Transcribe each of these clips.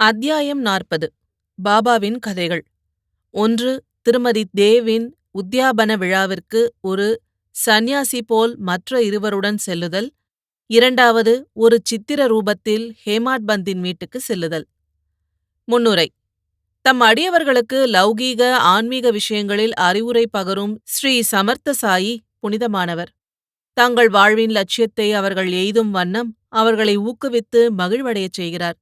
அத்தியாயம் நாற்பது. பாபாவின் கதைகள். ஒன்று திருமதி தேவின் உத்தியாபன விழாவிற்கு ஒரு சந்நியாசி போல் மற்ற இருவருடன் செல்லுதல். இரண்டாவது ஒரு சித்திர ரூபத்தில் ஹேமாட் பந்தின் வீட்டுக்கு செல்லுதல். முன்னுரை. தம் அடியவர்களுக்கு லௌகீக ஆன்மீக விஷயங்களில் அறிவுரை பகரும் ஸ்ரீ சமர்த்த சாயி புனிதமானவர். தங்கள் வாழ்வின் லட்சியத்தை அவர்கள் எய்தும் வண்ணம் அவர்களை ஊக்குவித்து மகிழ்வடையச் செய்கிறார்.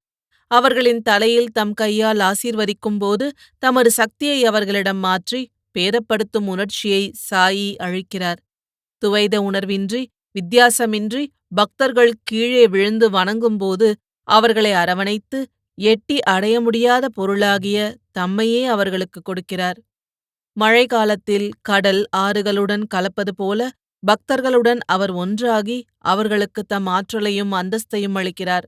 அவர்களின் தலையில் தம் கையால் ஆசீர்வதிக்கும் போது தமது சக்தியை அவர்களிடம் மாற்றி பேதப்படுத்தும் உணர்ச்சியை சாயி அழிக்கிறார். துவைத உணர்வின்றி வித்தியாசமின்றி பக்தர்கள் கீழே விழுந்து வணங்கும்போது அவர்களை அரவணைத்து எட்டி அடைய முடியாத பொருளாகிய தம்மையே அவர்களுக்கு கொடுக்கிறார். மழை காலத்தில் கடல் ஆறுகளுடன் கலப்பது போல பக்தர்களுடன் அவர் ஒன்றாகி அவர்களுக்கு தம் ஆற்றலையும் அந்தஸ்தையும் அளிக்கிறார்.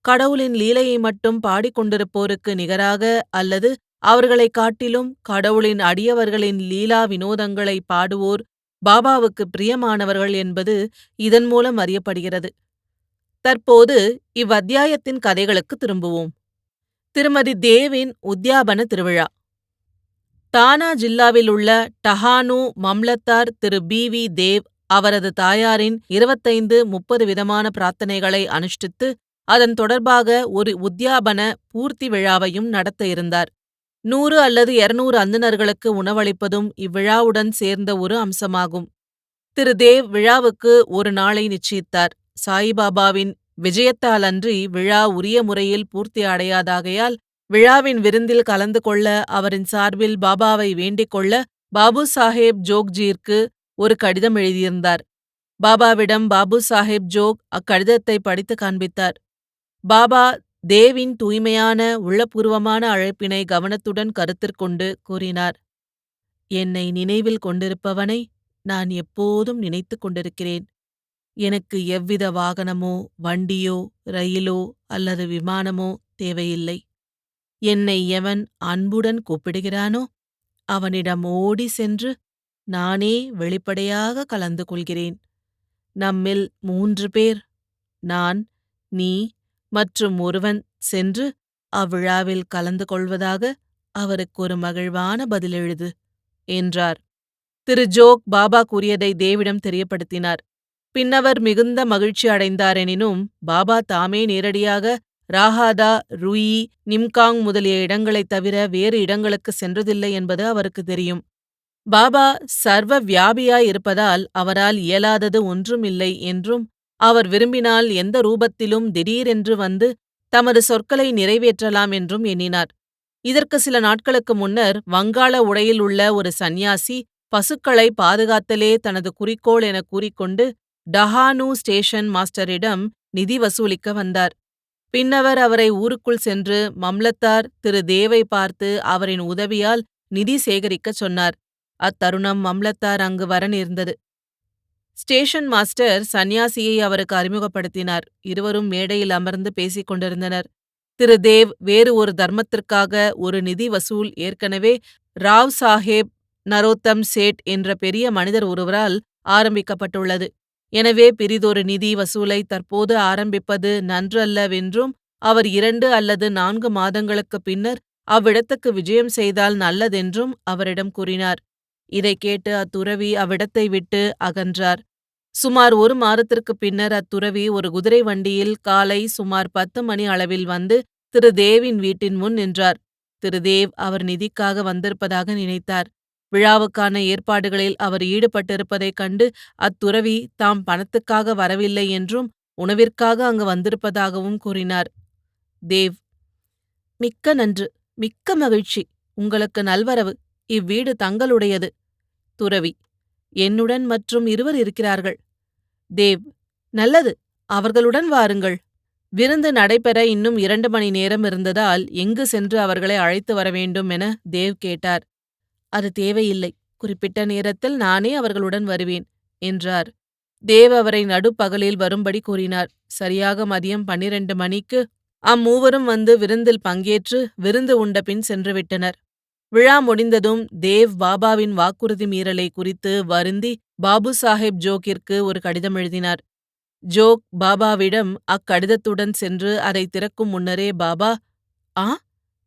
கடவுளின் லீலையை மட்டும் பாடிக்கொண்டிருப்போருக்கு நிகராக அல்லது அவர்களைக் காட்டிலும் கடவுளின் அடியவர்களின் லீலா வினோதங்களை பாடுவோர் பாபாவுக்கு பிரியமானவர்கள் என்பது இதன் மூலம் அறியப்படுகிறது. தற்போது இவ்வத்தியாயத்தின் கதைகளுக்கு திரும்புவோம். திருமதி தேவின் உத்யாபன திருவிழா. தானா ஜில்லாவில் உள்ள டஹானு மம்லத்தார் திரு பி வி தேவ் அவரது தாயாரின் இருபத்தைந்து முப்பது விதமான பிரார்த்தனைகளை அனுஷ்டித்து அதன் தொடர்பாக ஒரு உத்யாபன பூர்த்தி விழாவையும் நடத்த இருந்தார். நூறு அல்லது இருநூறு அந்தணர்களுக்கு உணவளிப்பதும் இவ்விழாவுடன் சேர்ந்த ஒரு அம்சமாகும். திரு. தேவ் விழாவுக்கு ஒரு நாளை நிச்சயித்தார். சாயிபாபாவின் விஜயத்தாலன்றி விழா உரிய முறையில் பூர்த்தி அடையாதாகையால் விழாவின் விருந்தில் கலந்து கொள்ள அவரின் சார்பில் பாபாவை வேண்டிக் கொள்ள பாபு சாஹேப் ஜோக்ஜியிற்கு ஒரு கடிதம் எழுதியிருந்தார். பாபாவிடம் பாபு சாஹேப் ஜோக் அக்கடிதத்தை படித்து காண்பித்தார். பாபா தேவின் தூய்மையான உள்ளபூர்வமான அழைப்பினை கவனத்துடன் கருத்திற்கொண்டு கூறினார். என்னை நினைவில் கொண்டிருப்பவனை நான் எப்போதும் நினைத்துக் கொண்டிருக்கிறேன். எனக்கு எவ்வித வாகனமோ வண்டியோ ரயிலோ அல்லது விமானமோ தேவையில்லை. என்னை எவன் அன்புடன் கூப்பிடுகிறானோ அவனிடம் ஓடி சென்று நானே வெளிப்படையாக கலந்து கொள்கிறேன். நம்மில் மூன்று பேர் நான் நீ மற்றும் ஒருவன் சென்று அவ்விழாவில் கலந்து கொள்வதாக அவருக்கு ஒரு மகிழ்வான பதில் எழுது என்றார். திரு. ஜோக் பாபா கூறியதை தேவிடம் தெரியப்படுத்தினார். பின்னவர் மிகுந்த மகிழ்ச்சி அடைந்தாரெனினும் பாபா தாமே நேரடியாக ராஹாதா ருயி நிம்காங் முதலிய இடங்களைத் தவிர வேறு இடங்களுக்கு சென்றதில்லை என்பது அவருக்கு தெரியும். பாபா சர்வ வியாபியாய் இருப்பதால் அவரால் இயலாதது ஒன்றுமில்லை என்றும் அவர் விரும்பினால் எந்த ரூபத்திலும் திடீரென்று வந்து தமது சொற்களை நிறைவேற்றலாம் என்றும் எண்ணினார். இதற்கு சில நாட்களுக்கு முன்னர் வங்காள உடையில் உள்ள ஒரு சந்நியாசி பசுக்களை பாதுகாத்தலே தனது குறிக்கோள் என கூறிக்கொண்டு டஹானு ஸ்டேஷன் மாஸ்டரிடம் நிதி வசூலிக்க வந்தார். பின்னவர் அவரை ஊருக்குள் சென்று மம்லத்தார் திரு தேவை பார்த்து அவரின் உதவியால் நிதி சேகரிக்கச் சொன்னார். அத்தருணம் மம்லத்தார் அங்கு வர நேர்ந்தது. ஸ்டேஷன் மாஸ்டர் சந்நியாசியை அவருக்கு அறிமுகப்படுத்தினார். இருவரும் மேடையில் அமர்ந்து பேசிக் கொண்டிருந்தனர். திரு. தேவ் வேறு ஒரு தர்மத்திற்காக ஒரு நிதி வசூல் ஏற்கனவே ராவ் சாஹேப் நரோத்தம் சேட் என்ற பெரிய மனிதர் ஒருவரால் ஆரம்பிக்கப்பட்டுள்ளது. எனவே பிரிதொரு நிதி வசூலை தற்போது ஆரம்பிப்பது நன்றல்லவென்றும் அவர் இரண்டு அல்லது நான்கு மாதங்களுக்குப் பின்னர் அவ்விடத்துக்கு விஜயம் செய்தால் நல்லதென்றும் அவரிடம் கூறினார். இதைக் கேட்டு அத்துறவி அவ்விடத்தை விட்டு அகன்றார். சுமார் ஒரு மாதத்திற்குப் பின்னர் அத்துறவி ஒரு குதிரை வண்டியில் காலை சுமார் பத்து மணி அளவில் வந்து திரு தேவின் வீட்டின் முன் நின்றார். திரு தேவ் அவர் நிதிக்காக வந்திருப்பதாக நினைத்தார். விழாவுக்கான ஏற்பாடுகளில் அவர் ஈடுபட்டிருப்பதைக் கண்டு அத்துறவி தாம் பணத்துக்காக வரவில்லை என்றும் உணவிற்காக அங்கு வந்திருப்பதாகவும் கூறினார். தேவ் மிக்க நன்று மிக்க மகிழ்ச்சி. உங்களுக்கு நல்வரவு. இவ்வீடு தங்களுடையது. துறவி என்னுடன் மற்றும் இருவர் இருக்கிறார்கள். தேவ் நல்லது அவர்களுடன் வாருங்கள். விருந்து நடைபெற இன்னும் இரண்டு மணி நேரம் இருந்ததால் எங்கு சென்று அவர்களை அழைத்து வர வேண்டும் என தேவ் கேட்டார். அது தேவையில்லை குறிப்பிட்ட நேரத்தில் நானே அவர்களுடன் வருவேன் என்றார். தேவ் அவரை நடுப்பகலில் வரும்படி கூறினார். சரியாக மதியம் பன்னிரண்டு மணிக்கு அம்மூவரும் வந்து விருந்தில் பங்கேற்று விருந்து உண்டபின் சென்றுவிட்டனர் விழா முடிந்ததும் தேவ் பாபாவின் வாக்குறுதி மீறலை குறித்து வருந்தி பாபு சாஹேப் ஜோக்கிற்கு ஒரு கடிதம் எழுதினார். ஜோக் பாபாவிடம் அக்கடிதத்துடன் சென்று அதை திறக்கும் முன்னரே பாபா ஆ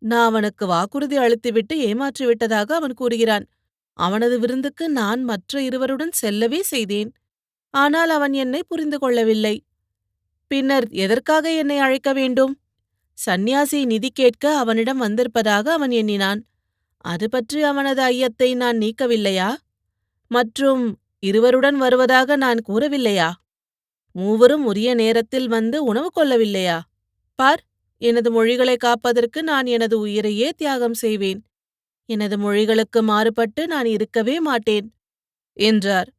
நான் அவனுக்கு வாக்குறுதி அளித்துவிட்டு ஏமாற்றிவிட்டதாக அவன் கூறுகிறான். அவனது விருந்துக்கு நான் மற்ற இருவருடன் செல்லவே செய்தேன். ஆனால் அவன் என்னை புரிந்து கொள்ளவில்லை. பின்னர் எதற்காக என்னை அழைக்க வேண்டும்? சந்நியாசி நிதி கேட்க அவனிடம் வந்திருப்பதாக அவன் எண்ணினான். அது பற்றி அவனது ஐயத்தை நான் நீக்கவில்லையா? மற்றும் இருவருடன் வருவதாக நான் கூறவில்லையா? மூவரும் உரிய நேரத்தில் வந்து உணவு கொள்ளவில்லையா? பார் எனது மொழிகளை காப்பதற்கு நான் எனது உயிரையே தியாகம் செய்வேன். எனது மொழிகளுக்கு மாறுபட்டு நான் இருக்கவே மாட்டேன். என்றார்.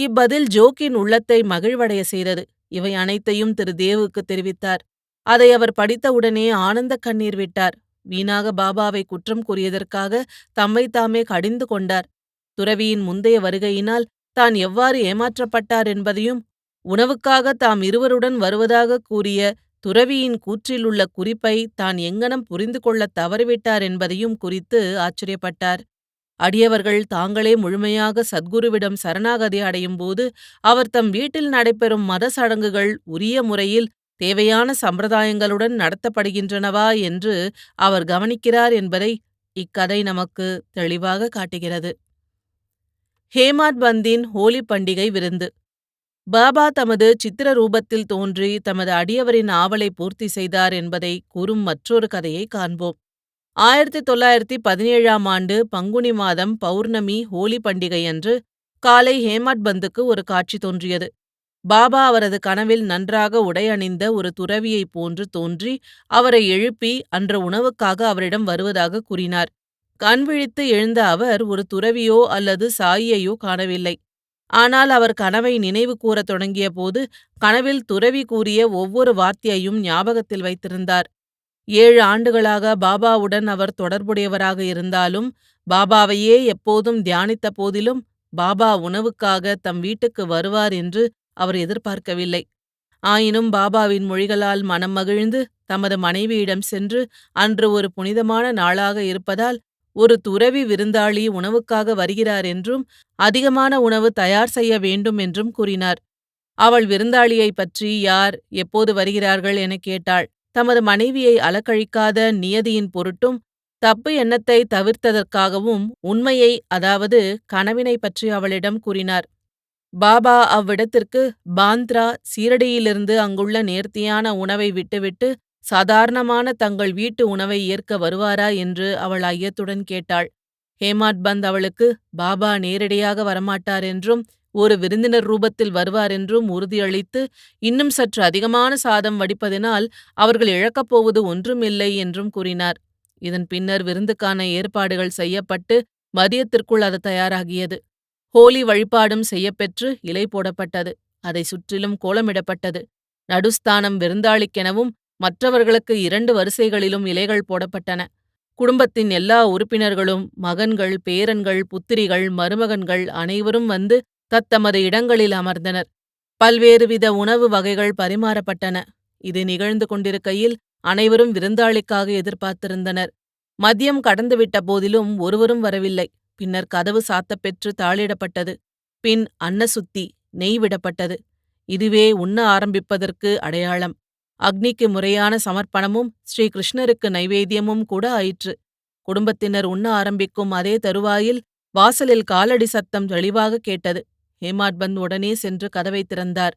இப்பதில் ஜோக்கின் உள்ளத்தை மகிழ்வடைய செய்தது. இவை அனைத்தையும் திரு தேவுக்கு தெரிவித்தார். அதை அவர் படித்தவுடனே ஆனந்த கண்ணீர் விட்டார். வீணாக பாபாவை குற்றம் கூறியதற்காக தம்மை தாமே கடிந்து கொண்டார். துறவியின் முந்தைய வருகையினால் தான் எவ்வாறு ஏமாற்றப்பட்டார் என்பதையும் உணவுக்காக தாம் இருவருடன் வருவதாக கூறிய துறவியின் கூற்றிலுள்ள குறிப்பை தான் எங்கனம் புரிந்து கொள்ளத் தவறிவிட்டார் என்பதையும் குறித்து ஆச்சரியப்பட்டார். அடியவர்கள் தாங்களே முழுமையாக சத்குருவிடம் சரணாகதி அடையும்போது அவர் தம் வீட்டில் நடைபெறும் மத சடங்குகள் உரிய முறையில் தேவையான சம்பிரதாயங்களுடன் நடத்தப்படுகின்றனவா என்று அவர் கவனிக்கிறார் என்பதை இக்கதை நமக்கு தெளிவாக காட்டுகிறது. ஹேமாத் பந்தின் ஹோலி பண்டிகை விருந்து. பாபா தமது சித்திர ரூபத்தில் தோன்றி தமது அடியவரின் ஆவலை பூர்த்தி செய்தார் என்பதை கூறும் மற்றொரு கதையை காண்போம். ஆயிரத்தி தொள்ளாயிரத்தி பதினேழாம் ஆண்டு பங்குனி மாதம் பௌர்ணமி ஹோலி பண்டிகையன்று காலை ஹேமட் பந்துக்கு ஒரு காட்சி தோன்றியது. பாபா அவரது கனவில் நன்றாக உடை அணிந்த ஒரு துறவியைப் போன்று தோன்றி அவரை எழுப்பி அன்று உணவுக்காக அவரிடம் வருவதாக கூறினார். கண் விழித்து எழுந்த அவர் ஒரு துறவியோ அல்லது சாயியையோ காணவில்லை. ஆனால் அவர் கனவை நினைவு கூறத் தொடங்கியபோது கனவில் துறவி கூறிய ஒவ்வொரு வார்த்தையையும் ஞாபகத்தில் வைத்திருந்தார். ஏழு ஆண்டுகளாக பாபாவுடன் அவர் தொடர்புடையவராக இருந்தாலும் பாபாவையே எப்போதும் தியானித்த போதிலும் பாபா உணவுக்காக தம் வீட்டுக்கு வருவார் என்று அவர் எதிர்பார்க்கவில்லை. ஆயினும் பாபாவின் மொழிகளால் மனம் மகிழ்ந்து தமது மனைவியிடம் சென்று அன்று ஒரு புனிதமான நாளாக இருப்பதால் ஒரு துறவி விருந்தாளி உணவுக்காக வருகிறார் என்றும் அதிகமான உணவு தயார் செய்ய வேண்டும் என்றும் கூறினார். அவள் விருந்தாளியைப் பற்றி யார் எப்போது வருகிறார்கள் எனக் கேட்டாள். தமது மனைவியை அலக்கழிக்காத நியதியின் பொருட்டும் தப்பு எண்ணத்தை தவிர்த்ததற்காகவும் உண்மையை அதாவது கனவினை பற்றி அவளிடம் கூறினார். பாபா அவ்விடத்திற்கு பாந்த்ரா சீரடியிலிருந்து அங்குள்ள நேர்த்தியான உணவை விட்டுவிட்டு சாதாரணமான தங்கள் வீட்டு உணவை ஏற்க வருவாரா என்று அவள் ஐயத்துடன் கேட்டாள். ஹேமாட் பந்த் அவளுக்கு பாபா நேரடியாக வரமாட்டார் என்றும் ஒரு விருந்தினர் ரூபத்தில் வருவார் என்றும் உறுதியளித்து இன்னும் சற்று அதிகமான சாதம் வடிப்பதினால் அவர்கள் இழக்கப் போவது ஒன்றுமில்லை என்றும் கூறினார். இதன் பின்னர் விருந்துக்கான ஏற்பாடுகள் செய்யப்பட்டு மதியத்திற்குள் அது தயாராகியது. ஹோலி வழிபாடும் செய்யப்பெற்று இலை போடப்பட்டது. அதை சுற்றிலும் கோலமிடப்பட்டது. நடுஸ்தானம் விருந்தாளிக்கெனவும் மற்றவர்களுக்கு இரண்டு வரிசைகளிலும் இலைகள் போடப்பட்டன. குடும்பத்தின் எல்லா உறுப்பினர்களும் மகன்கள் பேரன்கள் புத்திரிகள் மருமகன்கள் அனைவரும் வந்து தத்தமது இடங்களில் அமர்ந்தனர். பல்வேறு வித உணவு வகைகள் பரிமாறப்பட்டன. இது நிகழ்ந்து கொண்டிருக்கையில் அனைவரும் விருந்தாளிக்காக எதிர்பார்த்திருந்தனர். மதியம் கடந்துவிட்ட போதிலும் ஒருவரும் வரவில்லை. பின்னர் கதவு சாத்தப்பெற்று தாளிடப்பட்டது. பின் அன்னசுத்தி நெய் விடப்பட்டது. இதுவே உண்ண ஆரம்பிப்பதற்கு அடையாளம். அக்னிக்கு முறையான சமர்ப்பணமும் ஸ்ரீ கிருஷ்ணருக்கு நைவேத்தியமும் கூட ஆயிற்று. குடும்பத்தினர் உண்ண ஆரம்பிக்கும் அதே தருவாயில் வாசலில் காலடி சத்தம் தெளிவாக கேட்டது. ஹேமாட்பந்த் உடனே சென்று கதவை திறந்தார்.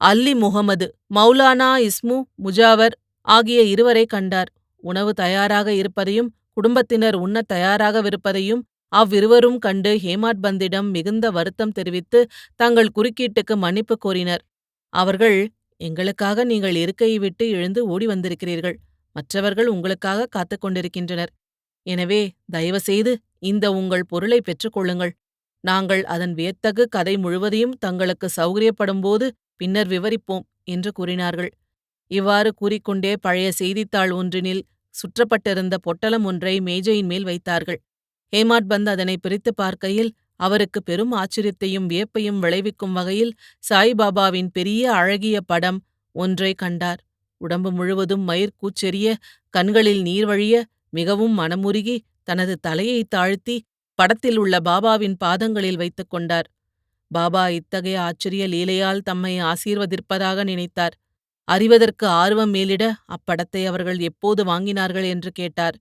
அல்லி முகமது மௌலானா இஸ்மு முஜாவர் ஆகிய இருவரை கண்டார். உணவு தயாராக இருப்பதையும் குடும்பத்தினர் உண்ணத் தயாராகவிருப்பதையும் அவ்விருவரும் கண்டு ஹேமாட்பந்திடம் மிகுந்த வருத்தம் தெரிவித்து தங்கள் குறுக்கீட்டுக்கு மன்னிப்பு கோரினர். அவர்கள் எங்களுக்காக நீங்கள் இருக்கையை விட்டு எழுந்து ஓடி வந்திருக்கிறீர்கள். மற்றவர்கள் உங்களுக்காக காத்துக் கொண்டிருக்கின்றனர். எனவே தயவுசெய்து இந்த உங்கள் பொருளை பெற்றுக்கொள்ளுங்கள் நாங்கள் அதன் வியத்தகு கதை முழுவதையும் தங்களுக்கு சௌகரியப்படும்போது பின்னர் விவரிப்போம் என்று கூறினார்கள். இவ்வாறு கூறிக்கொண்டே பழைய செய்தித்தாள் ஒன்றினில் சுற்றப்பட்டிருந்த பொட்டலம் ஒன்றை மேஜையின் மேல் வைத்தார்கள். ஹேமாட் பந்த் அதனை பிரித்து பார்க்கையில் அவருக்கு பெரும் ஆச்சரியத்தையும் வியப்பையும் விளைவிக்கும் வகையில் சாய்பாபாவின் பெரிய அழகிய படம் ஒன்றை கண்டார். உடம்பு முழுவதும் மயிர்கூச்செறிய கண்களில் நீர் வழிய மிகவும் மனமுருகி தனது தலையை தாழ்த்தி படத்தில் உள்ள பாபாவின் பாதங்களில் வைத்துக் கொண்டார். பாபா இத்தகைய ஆச்சரிய லீலையால் தம்மை ஆசீர்வதிப்பதாக நினைத்தார். அறிவதற்கு ஆர்வம் மேலிட அப்படத்தை அவர்கள் எப்போது வாங்கினார்கள் என்று கேட்டார்.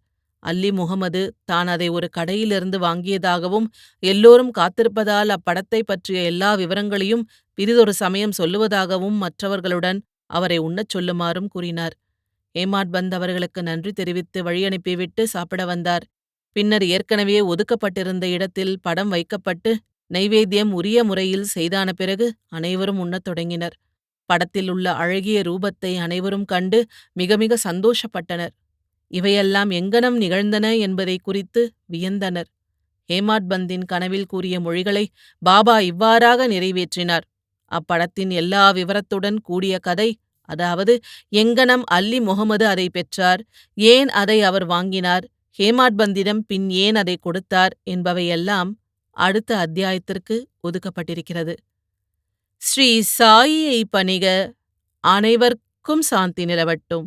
அல்லி முகமது தான் அதை ஒரு கடையிலிருந்து வாங்கியதாகவும் எல்லோரும் காத்திருப்பதால் அப்படத்தை பற்றிய எல்லா விவரங்களையும் பிறிதொரு சமயம் சொல்லுவதாகவும் மற்றவர்களுடன் அவரை உண்ணச் சொல்லுமாறும் கூறினார். ஏமாட் பந்த் அவர்களுக்கு நன்றி தெரிவித்து வழியனுப்பிவிட்டு சாப்பிட வந்தார். பின்னர் ஏற்கனவே ஒதுக்கப்பட்டிருந்த இடத்தில் படம் வைக்கப்பட்டு நைவேத்தியம் உரிய முறையில் செய்தான பிறகு அனைவரும் உண்ணத் தொடங்கினர். படத்தில் உள்ள அழகிய ரூபத்தை அனைவரும் கண்டு மிக மிக சந்தோஷப்பட்டனர். இவையெல்லாம் எங்கனம் நிகழ்ந்தன என்பதை குறித்து வியந்தனர். ஹேமாட்பந்தின் கனவில் கூறிய மொழிகளை பாபா இவ்வாறாக நிறைவேற்றினார். அப்படத்தின் எல்லா விவரத்துடன் கூடிய கதை அதாவது எங்கனம் அல்லி முகமது அதை பெற்றார் ஏன் அதை அவர் வாங்கினார் ஹேமாட்பந்திடம் பின் ஏன் அதை கொடுத்தார் என்பவையெல்லாம் அடுத்த அத்தியாயத்திற்கு ஒதுக்கப்பட்டிருக்கிறது. ஸ்ரீ சாயியை பணிக அனைவர்க்கும் சாந்தி நிலவட்டும்.